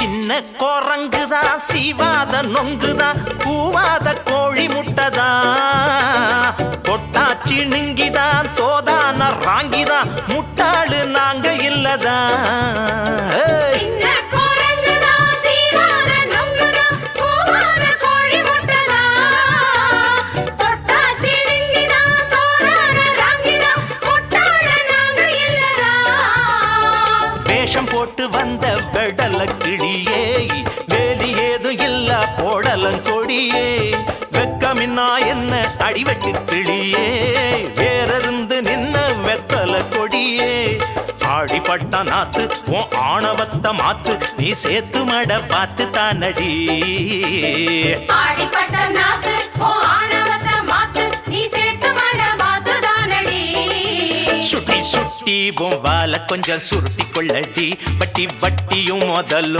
சின்ன குரங்குதா சீவாத நொங்குதா பூவாத கோழி முட்டதா? கொட்டாச்சி நுங்கி வேஷம் போட்டு வந்த வெடல கிளியே வேலி ஏதும் இல்ல போடலங்கொடியே. வெக்கமின்னா என்ன அடிவெட்டு கிளியே வேறருந்து நின்ன வெத்தல கொடியே. ஆடிப்பட்ட நாத்து உன் ஆணவத்த மாத்து நீ சேர்த்து மட பார்த்து தானடி. ஆடிப்பட்ட சுட்டி சுட்டி உன் வால கொஞ்சம் சுருட்டி கொள்ளடி. பட்டி வட்டியும் முதல்ல